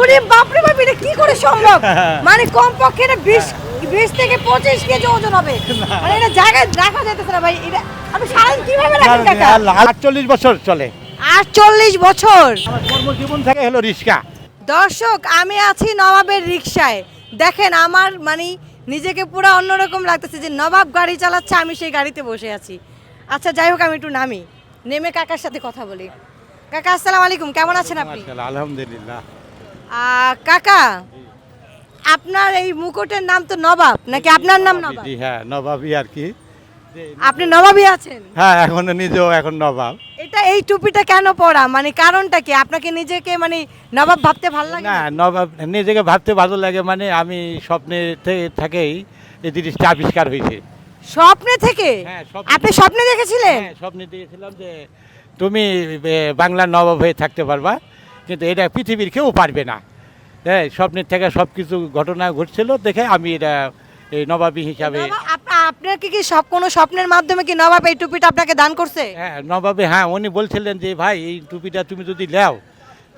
ওরে বাপরে বাপ এটা কি করে সম্ভব? মানে কমপক্ষে এটা বিশ বিশ থেকে পঁচিশ কেজি ওজন হবে। মানে এটা জায়গায় রাখা না ভাই এটা আপনি সারাদিন কীভাবে রাখেন কাকা আটচল্লিশ বছর চলে। আটচল্লিশ বছর? আমার কর্মজীবন থেকে হলো রিক্সা। দর্শক আমি আছি নবাবের রিক্সায়। দেখেন আমার মানে নিজেকে পুরো অন্যরকম লাগতেছে যে নবাব গাড়ি চালাচ্ছে আমি সেই গাড়িতে বসে আছি। আচ্ছা যাই হোক আমি একটু নামি। নেমে কাকার সাথে কথা বলি। কাকা আসসালামু আলাইকুম। কেমন আছেন আপনি? আলহামদুলিল্লাহ। কাকা আপনার এই মুকুটের নাম তো নবাব নাকি আপনার নাম নবাব জি হ্যাঁ নবাবই আর কি আপনি নবাবই আছেন? হ্যাঁ এখন নিজেও এখন নবাব। এটা এই টুপিটা কেন পরা? মানে কারণটা কি? আপনাকে নিজেকে মানে নবাব ভাবতে ভালো লাগে না নবাব নিজেকে ভাবতে ভালো লাগে মানে আমি স্বপ্নে থেকেই এই জিনিসটা আবিষ্কার হয়েছে। স্বপ্নে থেকে? হ্যাঁ, আপনি স্বপ্নে দেখেছিলেন? হ্যাঁ স্বপ্নে দিয়েছিলাম যে তুমি বাংলার নবাব হয়ে থাকতে পারবা। কিন্তু এটা পৃথিবীর কেউ পারবে না। হ্যাঁ স্বপ্নের থেকে সব কিছু ঘটনা ঘটছিল দেখে আমি এটা এই নবাবী হিসাবে আপনার কি কি সব কোনো স্বপ্নের মাধ্যমে কি নবাব এই টুপিটা আপনাকে দান করছে? হ্যাঁ নবাবে হ্যাঁ উনি বলছিলেন যে ভাই এই টুপিটা তুমি যদি লেও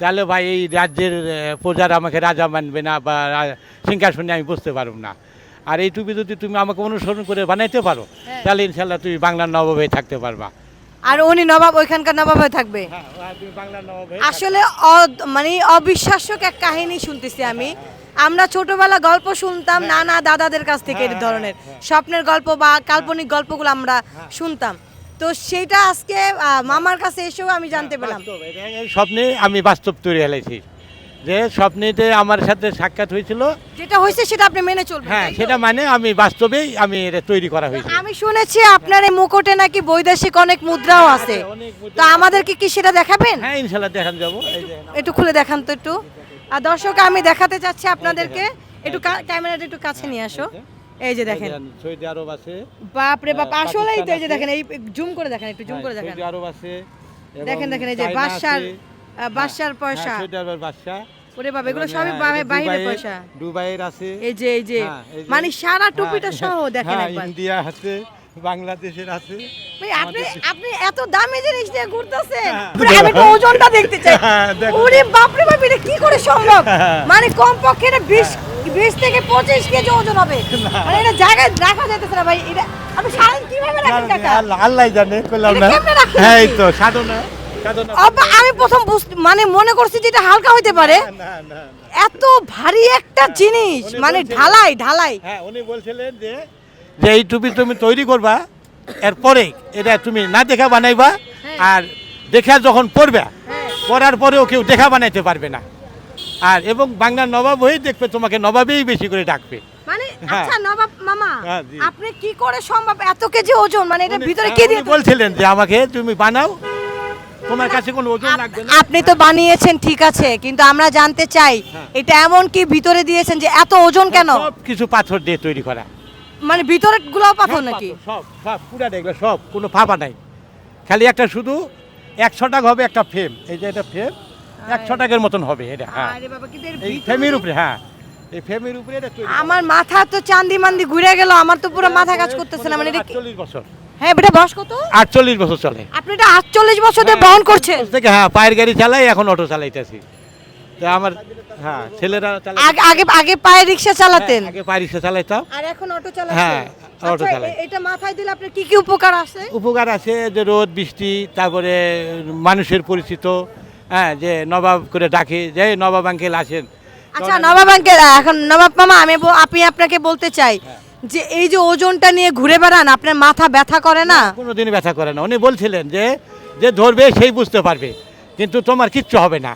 তাহলে ভাই এই রাজ্যের প্রজারা আমাকে রাজা মানবে না বা সিংহাসনে আমি বসতে পারব না। আর এই টুপি যদি তুমি আমাকে অনুসরণ করে বানাইতে পারো হ্যাঁ। তাহলে ইনশাল্লাহ তুমি বাংলার নবাবে থাকতে পারবা। আর উনি নবাব ওইখানকার নবাব হয়ে থাকবে। হ্যাঁ হয়ে আসলে মানে অবিশ্বাস্যক এক কাহিনী শুনতেছি আমি। আমরা ছোটবেলা গল্প শুনতাম নানা দাদাদের কাছ থেকে এই হ্যাঁ, ধরনের। স্বপ্নের গল্প বা কাল্পনিক গল্পগুলো আমরা শুনতাম। তো সেটা আজকে মামার কাছে এসেও আমি জানতে পেলাম। এই স্বপ্নে আমি বাস্তব তৈরি হেলাইছি। যে স্বপ্নেতে আমার সাথে সাক্ষাৎ হয়েছিল। যেটা হয়েছে সেটা আপনি মেনে চলবেন হ্যাঁ সেটা মানে আমি বাস্তবেই আমি এটা তৈরি করা হয়েছে আমি শুনেছি আপনার এই মুকুটে নাকি বৈদেশিক অনেক মুদ্রাও আছে। আছে, তো আমাদেরকে কি সেটা দেখাবেন? হ্যাঁ ইনশাল্লাহ দেখান যাব। একটু খুলে দেখান তো একটু। আর দর্শক আমি দেখাতে চাচ্ছি আপনাদেরকে। একটু ক্যামেরাটা একটু কাছে নিয়ে আসো। এই যে দেখেন। সৌদি আরব আছে। বাপ রে বাপ হ্যাঁ, আসলেই তো এই যে দেখেন এই জুম করে দেখেন একটু জুম করে হ্যাঁ, দেখেন। সৌদি আরব আছে। দেখেন দেখেন এই যে বাদশার বাদশার পয়সা। হ্যাঁ, সৌদি আরবের বাদশা ওরে বাবা এগুলো সবই পয়সা। দুবাইয়ের আছে। এই যে এই যে। হ্যাঁ, মানে সারা টুপিটা হ্যাঁ, সহ দেখেন হ্যাঁ, একবার। ইন্ডিয়া আছে বাংলাদেশের আছে। ভাই, আপনি আপনি এত দামি জিনিস নিয়ে ঘুরতেছেন। হ্যাঁ। আমি একটু ওজনটা দেখতে চাই। ওরে বাপ রে বাপ এটা কি করে সম্ভব। মানে কমপক্ষে এটা বিশ বিশ থেকে পঁচিশ কেজি ওজন হবে। মানে এটা জায়গায় রাখা যাইতেছে না ভাই এটা আপনি সারাদিন কীভাবে রাখেন কাকা আল্লাহ জানে করলাম এটা না। হ্যাঁ এই তো সাধনা আমি প্রথম মানে মনে করছি যে এটা হালকা হইতে পারে। এত ভারী একটা জিনিস মানে ঢালাই ঢালাই হ্যাঁ উনি বলছিলেন যে যে এই টুপি তুমি তৈরি করবা এরপরে এটা তুমি না দেখা বানাইবা হ্যাঁ। আর দেখা যখন পড়বে হ্যাঁ। পড়ার পরেও কেউ দেখা বানাইতে পারবে না আর এবং বাংলার নবাব হয়েই দেখবে তোমাকে নবাবেই বেশি করে ডাকবে মানে হ্যাঁ। আচ্ছা নবাব মামা হ্যাঁ, আপনি কি করে সম্ভব এত কেজি ওজন মানে এটা ভিতরে হ্যাঁ, কি দিয়ে বলছিলেন যে আমাকে তুমি বানাও তোমার কাছে কোনো ওজন লাগবে না? আপনি তো বানিয়েছেন ঠিক আছে কিন্তু আমরা জানতে চাই হ্যাঁ। এটা এমন কি ভিতরে দিয়েছেন যে এত ওজন কেন? সব কিছু পাথর দিয়ে তৈরি করা। মানে ভিতরে গুলাও পাথর নাকি? সব সব পুরা দেখবে সব কোনো ফাঁপা নাই। খালি একটা শুধু একশো টাকা হবে একটা ফ্রেম। এই যে এটা ফ্রেম একশো টাকার মতন হবে এটা হ্যাঁ। এই ফ্রেমের উপরে হ্যাঁ। এই ফ্রেমের উপরে এটা তৈরি আমার মাথা তো চান্দি মান্দি ঘুরে গেল আমার তো পুরো মাথা কাজ করতেছে না মানে এটা বছর। হ্যাঁ এটা বয়স কত? আটচল্লিশ বছর চলে। আপনি এটা আটচল্লিশ বছর ধরে বহন করছেন? থেকে হ্যাঁ পায়ের গাড়ি চালাই এখন অটো চালাইতেছি। তো আমার হ্যাঁ ছেলেরা চালাই আগে আগে আগে পায়ে রিক্সা চালাতেন? আগে পায়ে রিক্সা চালাইতাম। আর এখন অটো চালাচ্ছেন? হ্যাঁ, অটো আচ্ছা, চালাই। এটা মাথায় দিলে আপনার কি কি উপকার আছে উপকার আছে যে রোদ বৃষ্টি তারপরে মানুষের পরিচিত হ্যাঁ যে নবাব করে ডাকে যে নবাব আঙ্কেল আসেন। আচ্ছা নবাব আঙ্কেল এখন নবাব মামা আমি ব- আমি আপনাকে বলতে চাই। হ্যাঁ। যে এই যে ওজনটা নিয়ে ঘুরে বেড়ান, আপনার মাথা ব্যথা করে না? কোনোদিনই ব্যথা করে না। উনি বলছিলেন যে যে ধরবে সেই বুঝতে পারবে, কিন্তু তোমার কিচ্ছু হবে না।